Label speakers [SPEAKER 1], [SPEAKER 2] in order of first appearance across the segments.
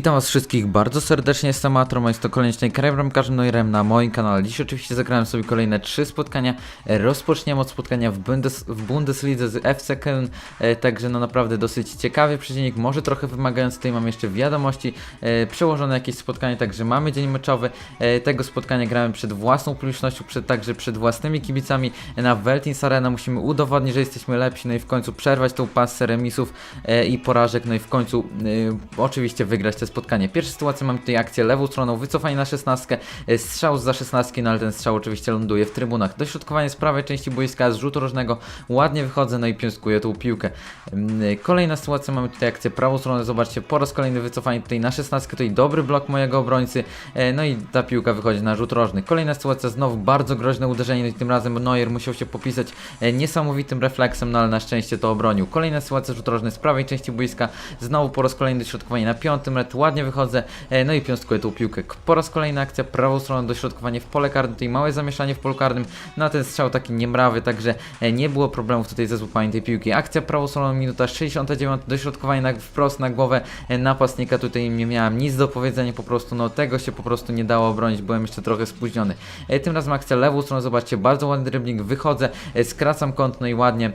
[SPEAKER 1] Witam was wszystkich bardzo serdecznie, jestem Atrom, jest to kolejny odcinek Kraj Bramkarzem Noirem na moim kanale. Dziś oczywiście zagrałem sobie kolejne trzy spotkania. E, Rozpoczniemy od spotkania w, Bundes w Bundeslidze z FC Köln, e, także no naprawdę dosyć ciekawy przeciwnik, może trochę wymagający. Tutaj mam jeszcze wiadomości, e, przełożone jakieś spotkanie, także mamy dzień meczowy. E, tego spotkania gramy przed własną publicznością, przed, także przed własnymi kibicami na Veltins Arena. Musimy udowodnić, że jesteśmy lepsi, no i w końcu przerwać tą pasę remisów e, i porażek, no i w końcu e, oczywiście wygrać te spotkanie. Pierwsza sytuacja mamy tutaj akcję lewą stroną, wycofanie na 16, e, strzał za 16, no ale ten strzał oczywiście ląduje w trybunach. Dośrodkowanie z prawej części boiska, z rzutu rożnego, ładnie wychodzę, no i piąskuję tą piłkę. Mm, Kolejna sytuacja, mamy tutaj akcję prawą stronę, zobaczcie, po raz kolejny wycofanie tutaj na 16, tutaj dobry blok mojego obrońcy, e, no i ta piłka wychodzi na rzut rożny. Kolejna sytuacja, znowu bardzo groźne uderzenie, no i tym razem Neuer musiał się popisać e, niesamowitym refleksem, no ale na szczęście to obronił. Kolejna sytuacja, rzut rożny z prawej części boiska, znowu po raz kolejny dośrodkowanie na piątym metr, ładnie wychodzę, e, no i piąstkuję tą piłkę. Po raz kolejny akcja, prawą stroną dośrodkowanie w pole karne, tutaj małe zamieszanie w polu karnym, na ten strzał taki niemrawy, także e, nie było problemów tutaj ze złapaniem tej piłki. Akcja prawą stroną, minuta 69, dośrodkowanie na, wprost na głowę e, napastnika, tutaj nie miałem nic do powiedzenia, po prostu no tego się po prostu nie dało obronić, byłem jeszcze trochę spóźniony. Tym razem akcja lewą stroną, zobaczcie, bardzo ładny dribbling, wychodzę, skracam kąt, no i ładnie,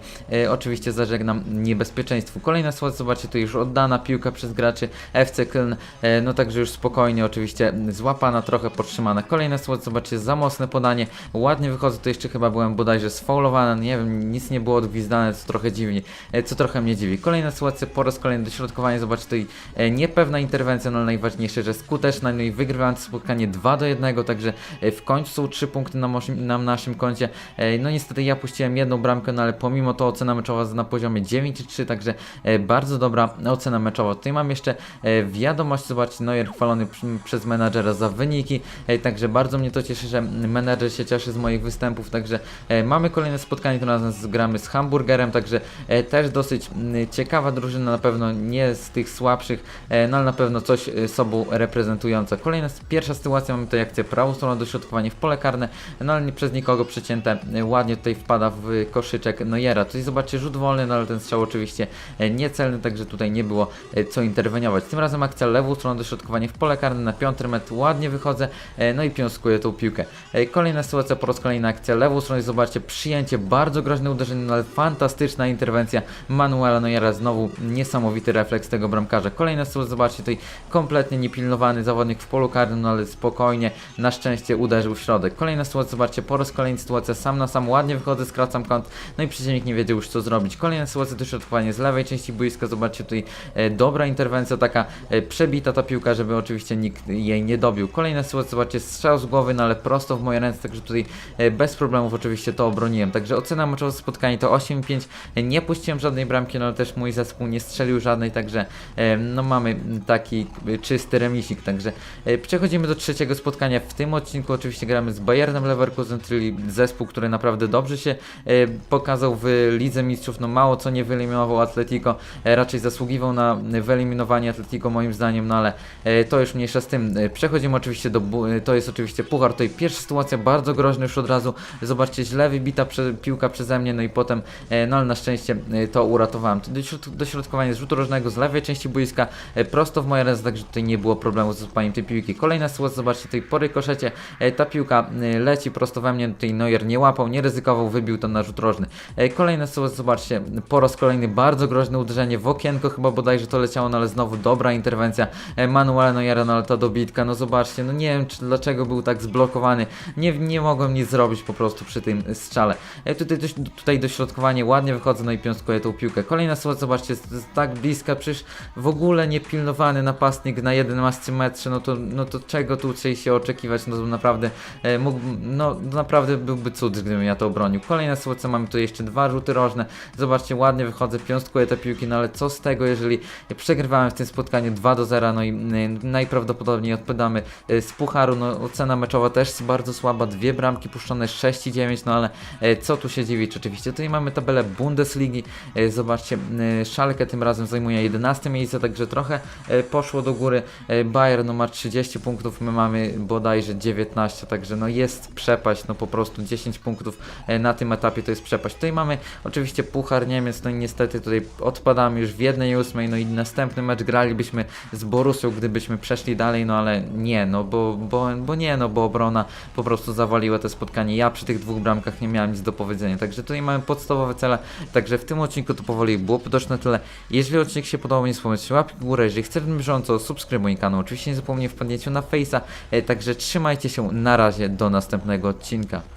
[SPEAKER 1] oczywiście zażegnam niebezpieczeństwu. Kolejna sytuacja, zobaczcie, tu już oddana piłka przez graczy FC Köln, e, no także już spokojnie, oczywiście złapana, trochę podtrzymana. Kolejna sytuacja, zobaczcie, za mocne podanie, ładnie wychodzę, to jeszcze chyba byłem bodajże sfaulowany, nie wiem, nic nie było odgwizdane, co trochę dziwnie, e, co trochę mnie dziwi. Kolejna sytuacja, po raz kolejny dośrodkowanie, zobaczcie, tutaj e, niepewna interwencja, no najważniejsze, że skuteczna, no i wygrywając spotkanie 2 do 1, także w końcu są 3 punkty na, na naszym koncie. No niestety ja puściłem jedną bramkę, no ale pomimo to ocena meczowa na poziomie 9,3, także e, bardzo dobra ocena meczowa. Tutaj mam jeszcze e, wiadomość, zobaczcie, Neuer chwalony przy- przez menadżera za wyniki, także bardzo mnie to cieszy, że menadżer się cieszy z moich występów, także e, mamy kolejne spotkanie, tym razem gramy z Hamburgerem, także e, też dosyć ciekawa drużyna, na pewno nie z tych słabszych, e, no ale na pewno coś sobą reprezentująca. Kolejna, pierwsza sytuacja, mamy tutaj akcję prawą stroną, dośrodkowanie w pole karne, no ale nie przez nikogo przecięte, e, ładnie tutaj wpada w koszyczek Neuera. Tutaj zobaczcie, rzut wolny, no ale ten strzał oczywiście niecelny, także tutaj nie było co interweniować. Tym razem akcja lewą stroną, dośrodkowanie w pole karne, na piąty metr ładnie wychodzę, e, no i piąskuję tą piłkę. E, Kolejna sytuacja, po raz kolejny akcja lewą stroną, zobaczcie, przyjęcie, bardzo groźne uderzenie, no ale fantastyczna interwencja Manuela Neuera, znowu niesamowity refleks tego bramkarza. Kolejna sytuacja, zobaczcie, tutaj kompletnie niepilnowany zawodnik w polu karnym, no ale spokojnie, na szczęście uderzył w środek. Kolejna sytuacja, zobaczcie, po raz kolejny sytuacja, sam na sam, ładnie wychodzę, skracam kąt, no i przeciwnik nie wiedział już co zrobić. Kolejna sytuacja, dośrodkowanie z lewej części boiska, zobaczcie, tutaj e, dobra interwencja, taka e, przebita ta piłka, żeby oczywiście nikt jej nie dobił. Kolejna sytuacja, zobaczcie, strzał z głowy, no ale prosto w moje ręce, także tutaj e, bez problemów oczywiście to obroniłem. Także ocena meczowa spotkania to 8-5, E, nie puściłem żadnej bramki, no ale też mój zespół nie strzelił żadnej, także e, no mamy taki e, czysty remisik, także przechodzimy do trzeciego spotkania. W tym odcinku oczywiście gramy z Bayernem Leverkusen, czyli zespół, który naprawdę dobrze się pokazał w Lidze Mistrzów, no mało co nie wyeliminował Atletico, raczej zasługiwał na wyeliminowanie Atletico moim zdaniem, no ale e, to już mniejsza z tym. E, Przechodzimy oczywiście do, e, to jest oczywiście puchar, tutaj pierwsza sytuacja bardzo groźna już od razu, zobaczcie, źle wybita prze, piłka przeze mnie, no i potem, no ale na szczęście to uratowałem. To dośrod- dośrodkowanie z rzutu rożnego z lewej części boiska, prosto w moje ręce, także tutaj nie było problemu z złapaniem tej piłki. Kolejna sytuacja, zobaczcie, tutaj po rykoszecie, e, ta piłka leci prosto we mnie, tutaj Neuer nie łapał, nie ryzykował, wybił to na rzut rożny. Kolejna sytuacja, zobaczcie, po raz kolejny bardzo groźne uderzenie w okienko, chyba bodajże to leciało, no ale znowu dobra interwencja e, Manuela Neuera, no ale ta dobitka, no zobaczcie, no nie wiem czy, dlaczego był tak zblokowany, nie, nie mogłem nic zrobić po prostu przy tym strzale. E, Tutaj, tutaj dośrodkowanie, ładnie wychodzę, no i piąskuję tą piłkę. Kolejna sytuacja, zobaczcie, jest, jest tak bliska, przecież w ogóle niepilnowany napastnik na 11 metrze, no to, no to czego tu się oczekiwać, no to naprawdę e, mógł, no naprawdę byłby cud, gdybym ja to obronił. Kolejna sytuacja, mamy tu jeszcze dwa rzuty rożne, zobaczcie, ładnie wychodzę, piąstkuję te piłki, no ale co z tego, jeżeli przegrywałem w tym spotkaniu 2 do 0, no i y, najprawdopodobniej odpadamy y, z pucharu, no ocena meczowa też bardzo słaba, dwie bramki puszczone 6 i 9, no ale e, co tu się dziwić oczywiście. Tutaj mamy tabelę Bundesligi, zobaczcie, Schalke tym razem zajmuje 11 miejsce, także trochę poszło do góry. Bayern no, ma 30 punktów, my mamy bodajże 19, także no jest przepaść, no po prostu 10 punktów na tym etapie to jest przepaść. Tutaj mamy oczywiście Puchar Niemiec, no i niestety tutaj odpadamy już w jednej ósmej, no i następny mecz gralibyśmy z Borusią, gdybyśmy przeszli dalej, no ale nie, no bo, bo, bo nie, no bo obrona po prostu zawaliła to spotkanie. Ja przy tych dwóch bramkach nie miałem nic do powiedzenia, także tutaj mamy podstawowe cele, także w tym odcinku to powoli było potoczne tyle. Jeżeli odcinek się podobał, nie wspomnieć łapki w górę, jeżeli chcesz bieżąco, subskrybuj kanał, oczywiście nie zapomnij wpadnięciu na Face'a, e, także trzymajcie się, na razie, do następnego odcinka.